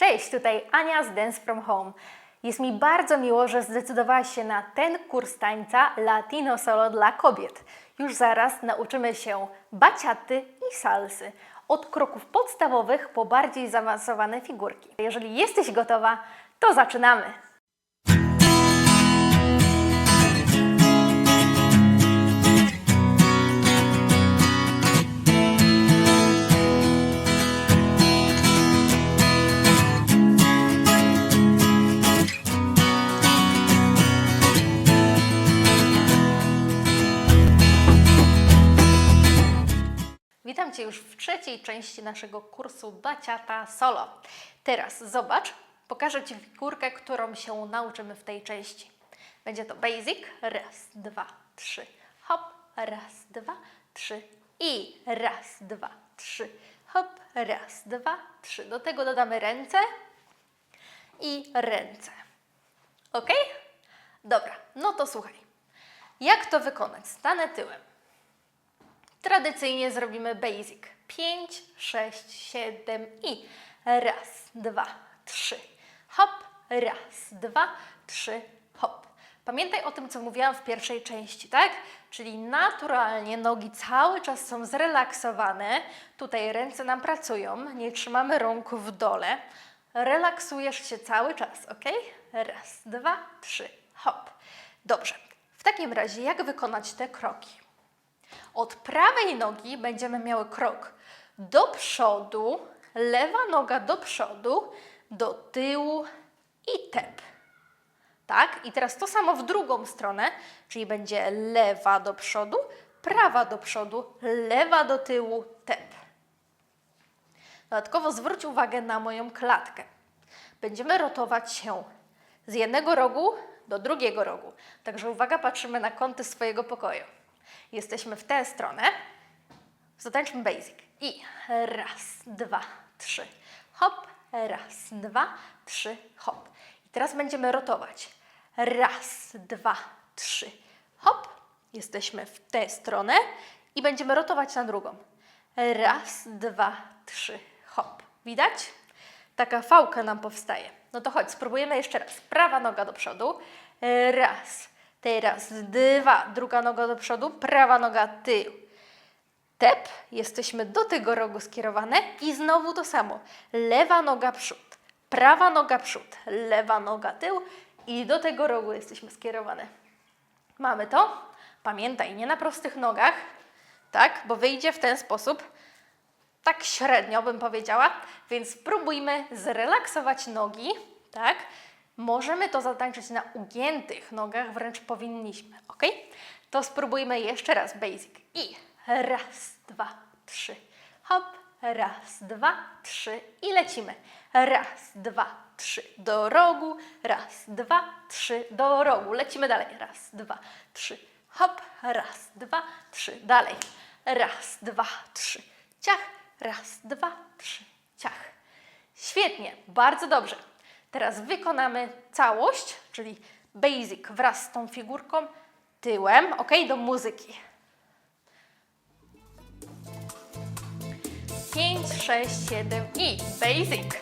Cześć, tutaj Ania z Dance From Home. Jest mi bardzo miło, że zdecydowałaś się na ten kurs tańca Latino Solo dla kobiet. Już zaraz nauczymy się baciaty i salsy. Od kroków podstawowych po bardziej zaawansowane figurki. Jeżeli jesteś gotowa, to zaczynamy! Cię już w trzeciej części naszego kursu Baciata Solo. Teraz zobacz, pokażę Ci figurkę, którą się nauczymy w tej części. Będzie to basic, raz, dwa, trzy, hop, raz, dwa, trzy i raz, dwa, trzy, hop, raz, dwa, trzy. Do tego dodamy ręce i ręce. Ok? Dobra, no to słuchaj. Jak to wykonać? Stanę tyłem. Tradycyjnie zrobimy basic. 5, 6, 7 i raz, dwa, trzy, hop, raz, dwa, trzy, hop. Pamiętaj o tym, co mówiłam w pierwszej części, tak? Czyli naturalnie nogi cały czas są zrelaksowane. Tutaj ręce nam pracują, nie trzymamy rąk w dole. Relaksujesz się cały czas, ok? Raz, dwa, trzy, hop. Dobrze. W takim razie, jak wykonać te kroki? Od prawej nogi będziemy miały krok do przodu, lewa noga do przodu, do tyłu i tep. Tak? I teraz to samo w drugą stronę, czyli będzie lewa do przodu, prawa do przodu, lewa do tyłu, tep. Dodatkowo zwróć uwagę na moją klatkę. Będziemy rotować się z jednego rogu do drugiego rogu. Także uwaga, patrzymy na kąty swojego pokoju. Jesteśmy w tę stronę. Zatańczmy basic. I raz, dwa, trzy, hop, raz, dwa, trzy, hop. I teraz będziemy rotować. Raz, dwa, trzy, hop. Jesteśmy w tę stronę i będziemy rotować na drugą. Raz, dwa, trzy, hop. Widać? Taka fałka nam powstaje. No to chodź, spróbujemy jeszcze raz. Prawa noga do przodu. Raz. Teraz dwa. Druga noga do przodu, prawa noga tył. Tep. Jesteśmy do tego rogu skierowane i znowu to samo. Lewa noga przód, prawa noga przód, lewa noga tył i do tego rogu jesteśmy skierowane. Mamy to? Pamiętaj, nie na prostych nogach, tak? Bo wyjdzie w ten sposób tak średnio bym powiedziała, więc spróbujmy zrelaksować nogi, tak? Możemy to zatańczyć na ugiętych nogach, wręcz powinniśmy, ok? To spróbujmy jeszcze raz basic. I raz, dwa, trzy, hop, raz, dwa, trzy i lecimy. Raz, dwa, trzy, do rogu, raz, dwa, trzy, do rogu. Lecimy dalej. Raz, dwa, trzy, hop, raz, dwa, trzy, dalej. Raz, dwa, trzy, ciach, raz, dwa, trzy, ciach. Świetnie, bardzo dobrze. Teraz wykonamy całość, czyli basic wraz z tą figurką tyłem, ok? Do muzyki. 5, 6, 7 i basic.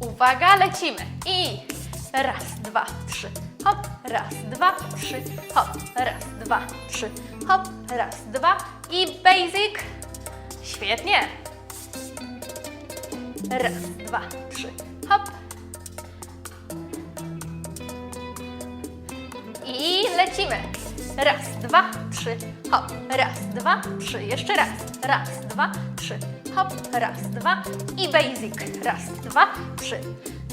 Uwaga, lecimy. I raz, dwa, trzy, hop, raz, dwa, trzy, hop, raz, dwa, trzy, hop, raz, dwa i basic. Świetnie. Raz, dwa, trzy, hop. I lecimy. Raz, dwa, trzy, hop. Raz, dwa, trzy. Jeszcze raz. Raz, dwa, trzy, hop. Raz, dwa i basic. Raz, dwa, trzy.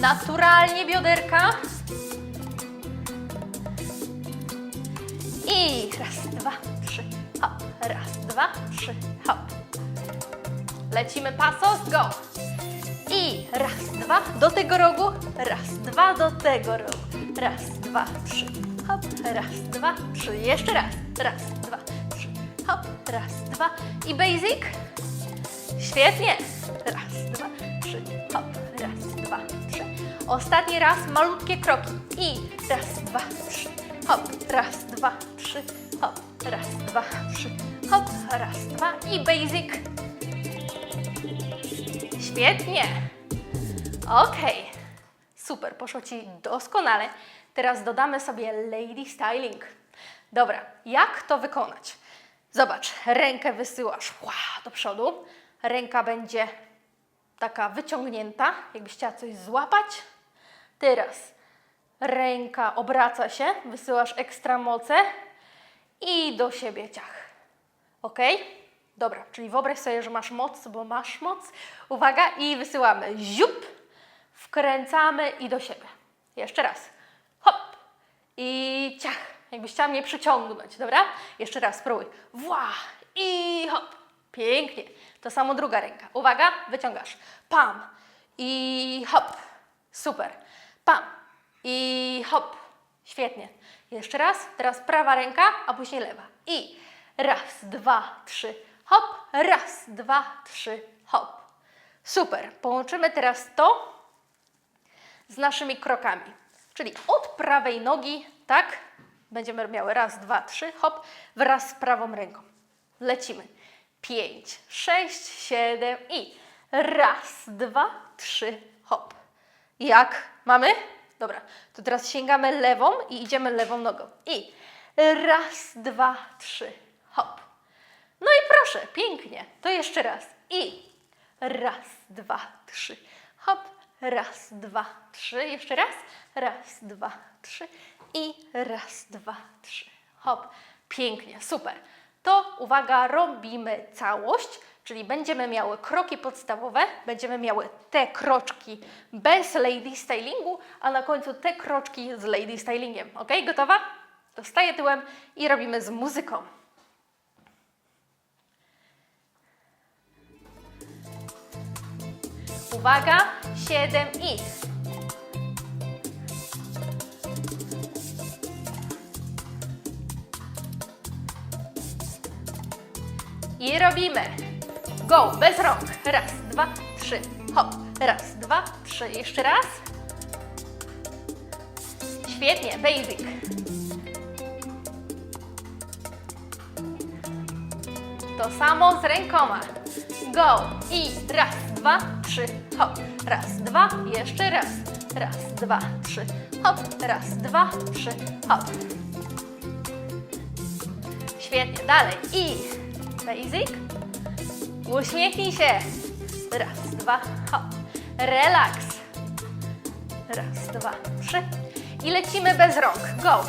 Naturalnie bioderka. I raz, dwa, trzy, hop. Raz, dwa, trzy, hop. Lecimy pasos, go. I raz, dwa, do tego rogu, raz, dwa, do tego rogu, raz, dwa, trzy, hop, raz, dwa, trzy, jeszcze raz, raz, dwa, trzy, hop, raz, dwa i basic. Świetnie. Raz, dwa, trzy, hop, raz, dwa, trzy. Ostatni raz, malutkie kroki. I raz, dwa, trzy, hop, raz, dwa, trzy, hop, raz, dwa, trzy, hop, raz, dwa i basic. Świetnie. Okej. Super, poszło Ci doskonale. Teraz dodamy sobie lady styling. Dobra, jak to wykonać? Zobacz, rękę wysyłasz do przodu. Ręka będzie taka wyciągnięta, jakbyś chciała coś złapać. Teraz ręka obraca się, wysyłasz ekstra moce i do siebie ciach. Ok? Dobra, czyli wyobraź sobie, że masz moc, bo masz moc. Uwaga i wysyłamy ziup, wkręcamy i do siebie. Jeszcze raz. Hop i ciach. Jakbyś chciała mnie przyciągnąć, dobra? Jeszcze raz, spróbuj. Wła i hop. Pięknie. To samo druga ręka. Uwaga, wyciągasz. Pam i hop. Super. Pam i hop. Świetnie. Jeszcze raz. Teraz prawa ręka, a później lewa. I raz, dwa, trzy, hop. Raz, dwa, trzy, hop. Super. Połączymy teraz to z naszymi krokami. Czyli od prawej nogi, tak? Będziemy miały raz, dwa, trzy, hop, wraz z prawą ręką. Lecimy. Pięć, sześć, siedem i raz, dwa, trzy, hop. Jak? Mamy? Dobra, to teraz sięgamy lewą i idziemy lewą nogą. I raz, dwa, trzy, hop. Proszę, pięknie. To jeszcze raz. I raz, dwa, trzy, hop. Raz, dwa, trzy. Jeszcze raz. Raz, dwa, trzy. I raz, dwa, trzy. Hop. Pięknie, super. To uwaga, robimy całość, czyli będziemy miały kroki podstawowe, będziemy miały te kroczki bez lady stylingu, a na końcu te kroczki z lady stylingiem. Ok, gotowa? To staję tyłem i robimy z muzyką. Uwaga, 7 i. I robimy. Go, bez rąk. Raz, dwa, trzy. Hop. Raz, dwa, trzy. Jeszcze raz. Świetnie, basic. To samo z rękoma. Go. I raz, dwa, trzy, hop. Raz, dwa, jeszcze raz. Raz, dwa, trzy, hop. Raz, dwa, trzy, hop. Świetnie, dalej. I basic. Uśmiechnij się. Raz, dwa, hop. Relaks. Raz, dwa, trzy. I lecimy bez rąk. Go.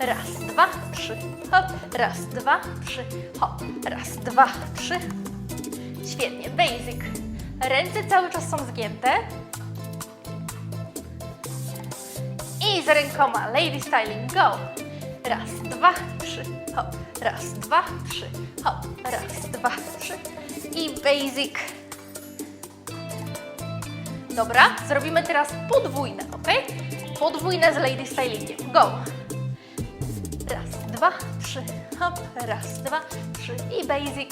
Raz, dwa, trzy, hop. Raz, dwa, trzy, hop. Raz, dwa, trzy. Świetnie, basic. Ręce cały czas są zgięte. I z rękoma lady styling, go. Raz, dwa, trzy, hop. Raz, dwa, trzy, hop. Raz, dwa, trzy. I basic. Dobra, zrobimy teraz podwójne, ok? Podwójne z lady stylingiem. Go. Raz, dwa, trzy, hop. Raz, dwa, trzy i basic.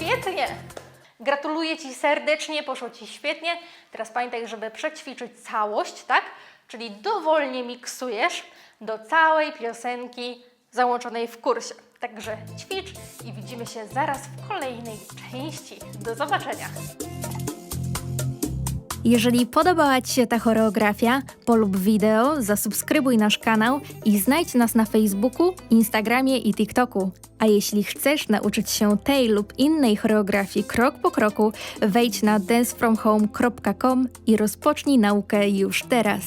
Świetnie! Gratuluję Ci serdecznie, poszło Ci świetnie. Teraz pamiętaj, żeby przećwiczyć całość, tak? Czyli dowolnie miksujesz do całej piosenki załączonej w kursie. Także ćwicz i widzimy się zaraz w kolejnej części. Do zobaczenia! Jeżeli podobała Ci się ta choreografia, polub wideo, zasubskrybuj nasz kanał i znajdź nas na Facebooku, Instagramie i TikToku. A jeśli chcesz nauczyć się tej lub innej choreografii krok po kroku, wejdź na dancefromhome.com i rozpocznij naukę już teraz.